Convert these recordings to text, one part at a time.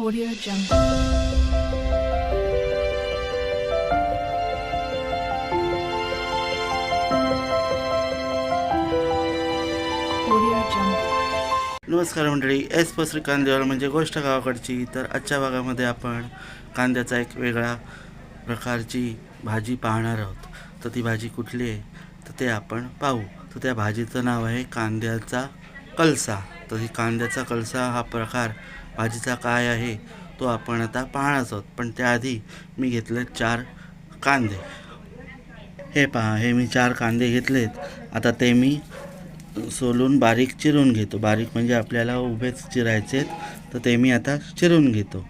Audio Jungle. Audio Jungle. नमस्कार मंडळी S पसरी कांद्यावर म्हणजे गोष्ट गावाकडची. तर आजच्या भागामध्ये आपण कांद्याचा एक वेगळा प्रकारची भाजी पाहणार आहोत. तर ती भाजी कुठली आहे? तर ते आपण पाहू. तर त्या भाजीचं नाव आहे कांद्याचा कलसा. तर ही कांद्याचा कलसा हा प्रकार भाजीचा काय आहे तो आपण आता पाहणारच आहोत. पण त्याआधी मी घेतले चार कांदे. हे पहा हे मी चार कांदे घेतलेत. आता ते मी सोलून बारीक चिरून घेतो. बारीक म्हणजे आपल्याला उभेच चिरायचे तर ते मी आता चिरून घेतो.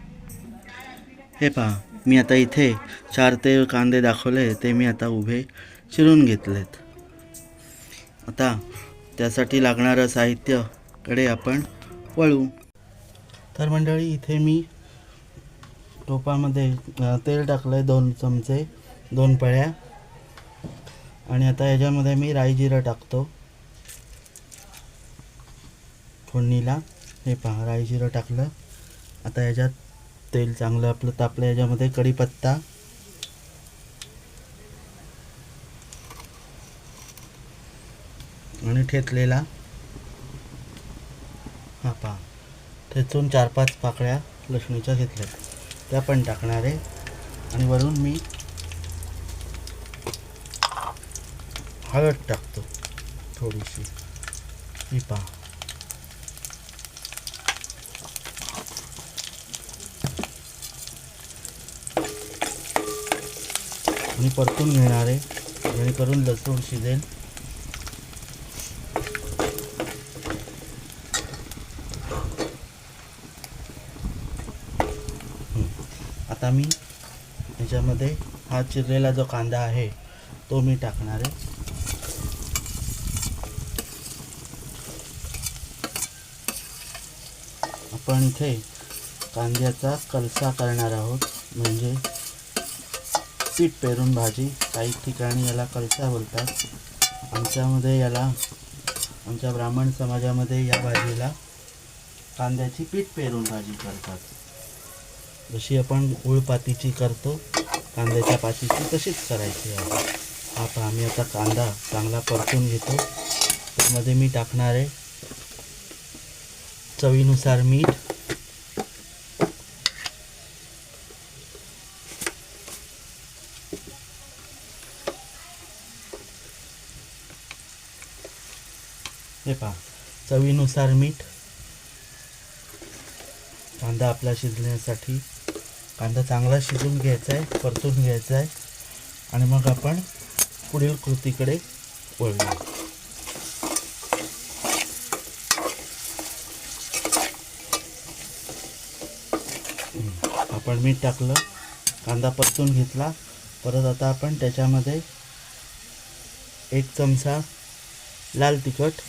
हे पहा मी आता इथे चार ते कांदे दाखवले ते मी आता उभे चिरून घेतलेत. आता त्यासाठी लागणारं साहित्यकडे आपण वळू. तर मंडळी इथे मी टोपामध्ये तेल टाकलं आहे दोन चमचे दोन पळ्या. आणि आता याच्यामध्ये मी राई जिरं टाकतो. फोडणीला. हे पहा राई जिरं टाकलं. आता याच्यात तेल चांगलं आपलं तापलं याच्यामध्ये कढीपत्ता. आणि ठेचलेला. हा पहा. तिथून चार पाच पाकळ्या लसणीच्या घेतल्या त्या पण टाकणार. आहे आणि वरून मी हळद टाकतो थोडीशी. ही पहा. आणि परतून घेणार आहे जेणेकरून लसूण शिजेल. आता मी ह्याच्यामध्ये हा चिरलेला जो कांदा आहे तो मी टाकणार आहे. आपण इथे कांद्याचा कलसा करणार आहोत. म्हणजे पीठ पेरून भाजी. काही ठिकाणी याला कलसा बोलतात. आमच्यामध्ये याला आमच्या ब्राह्मण समाजामध्ये या भाजीला कांद्याची पीठ पेरून भाजी करतात. जशी आपण गुळपातीची करतो कांद्याच्या पातीची तशीच करायची आहे. हा पहा आम्ही आता कांदा चांगला परतून घेतो. त्यामध्ये मी टाकणार आहे चवीनुसार मीठ. हे पहा चवीनुसार मीठ. कांदा आपला शिजण्यासाठी कांदा चांगला शिजून घ्यायचा आहे परतून घ्यायचा आहे. आणि मग आपण पुढील कृतीकडे वळूया आपण मीठ टाकलं कांदा परतून घेतला. परत आता आपण त्याच्यामध्ये एक चमचा लाल तिखट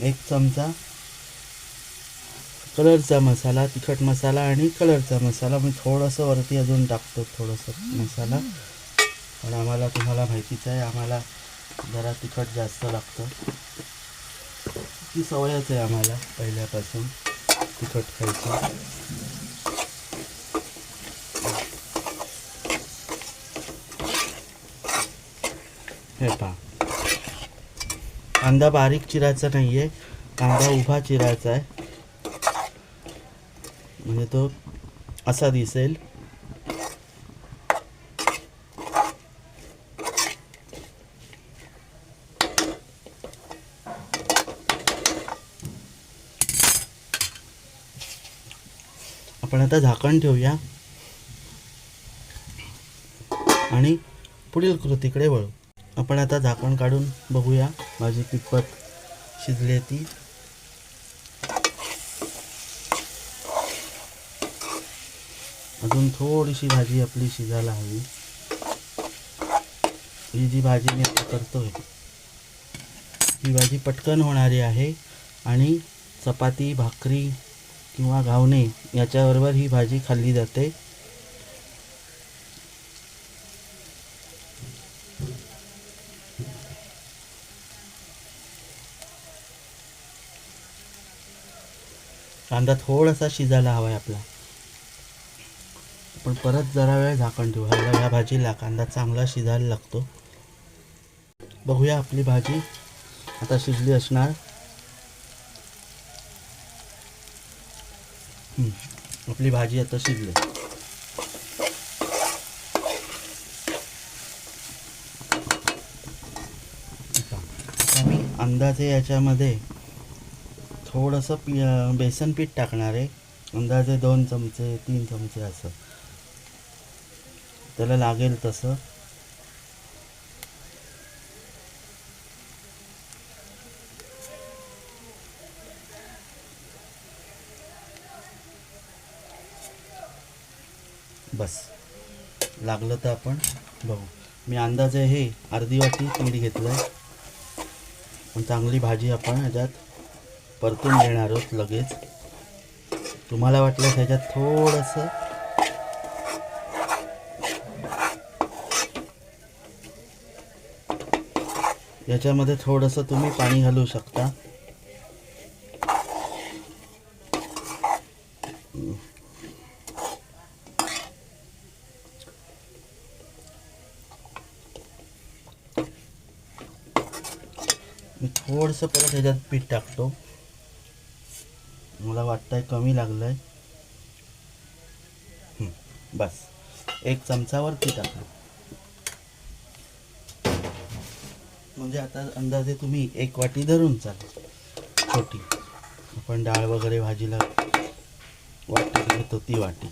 एक चमचा कलरचा मसाला तिखट मसाला आणि कलरचा मसाला. मी थोडंसं वरती अजून टाकतो थोडंसं मसाला. पण आम्हाला तुम्हाला माहितीच आहे आम्हाला जरा तिखट जास्त लागतं. ती सवयच आहे आम्हाला पहिल्यापासून तिखट खायची. हे पहा. कांदा बारीक चिरायचा नाही आहे कांदा उभा चिरायचा आहे. म्हणजे तो असा दिसेल आपण आता झाकण ठेवूया. आणि पुढील कृतीकडे वळू. आपण आता झाकण काढून बघूया. भाजी कितपत शिजली आहे ती. अजून थोडीशी भाजी आपली शिजायला हवी. ही जी भाजी मी आता करतोय ही भाजी पटकन होणारी आहे आणि चपाती भाकरी किंवा घावणे याच्याबरोबर ही भाजी खाल्ली जाते. कांदा थोडासा शिजायला हवा आहे आपला. पण परत जरा वेळ झाकण ठेवू. ह्याला ह्या भाजीला कांदा चांगला शिजायला लागतो. बघूया आपली भाजी आता शिजली असणार. आपली भाजी आता शिजली. मी अंदाजे याच्यामध्ये थोडंसं पी बेसन पीठ टाकणार आहे. अंदाजे दोन चमचे तीन चमचे असं. त्याला लागेल तसं. बस. लागलं तर आपण बघू. मी अंदाजे हे अर्धी वाटी पीठ घेतलं आहे पण चांगली भाजी आपण ह्याच्यात परतून घेणार आहोत लगेच. तुम्हाला वाटलं ह्याच्यात थोडंसं याच्यामध्ये थोडंसं तुम्ही पाणी घालू शकता. मी थोडंसं परत ह्याच्यात पीठ टाकतो. मला वाटतंय कमी लागलं आहे बस. एक चमचावरती टाकलं. म्हणजे आता अंदाजे तुम्ही एक वाटी धरून चालेल. छोटी. आपण डाळ वगैरे भाजीला वाटी घेतो ती वाटी.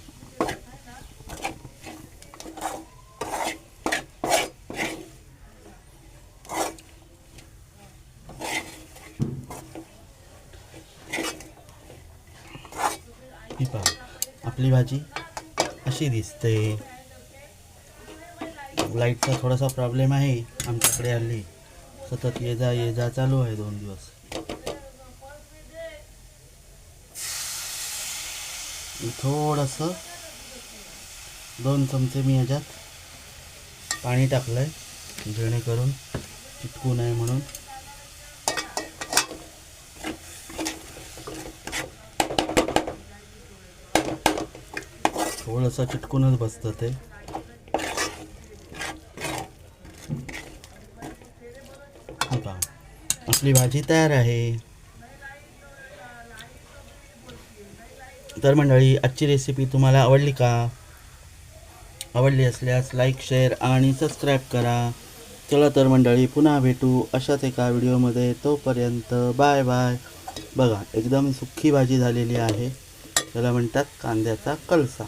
ही पहा आपली भाजी अशी दिसते. लाईटचा थोडासा प्रॉब्लेम आहे आमच्याकडे हल्ली सतत ये जा ये जा चालू आहे दोन दिवस. थोडंसं दोन चमचे मी ह्याच्यात पाणी टाकलं आहे जेणेकरून चिटकू नये म्हणून. थोडंसं चिटकूनच बसतं ते हे पहा आपली भाजी तयार आहे. तर मंडळी आजची रेसिपी तुम्हाला आवडली का? आवडली असल्यास लाईक शेअर आणि सबस्क्राईब करा. चला तर मंडळी पुन्हा भेटू अशाच एका व्हिडिओमध्ये तोपर्यंत बाय बाय बघा एकदम सुक्की भाजी झालेली आहे. त्याला म्हणतात कांद्याचा कलसा.